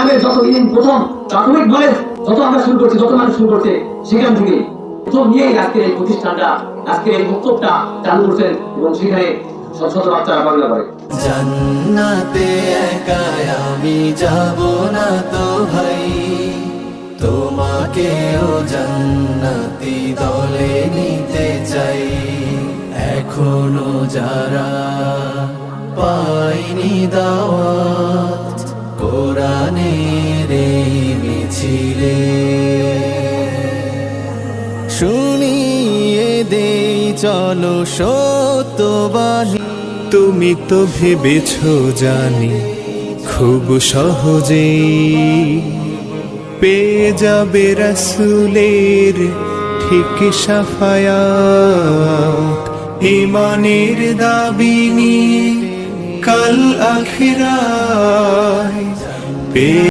আমাদের যত দিন প্রথম প্রাথমিক নলেজ যত আমরা শুরু করছি, যত মানুষ শুরু করছে, সেখান থেকে প্রথম নিয়েই আজকের এই প্রতিষ্ঠানটা, আজকের এই উদ্যোগটা চালু করছেন এবং সেখানে জান্নাতে একা আমি যাব না তো ভাই। তোমাকে তোমাকেও জান্নাতি দলে নিতে চাই। এখনও যারা পাইনি এই মিছিলে শুনিয়ে দেই, চলো সত্যবাণী। তুমি তো ভেবেছ জানি, খুব সহজেই পেয়ে যাবে রাসুলের ঠিক সাফায়াত। ইমানের দাবি নিয়ে কাল আখিরায়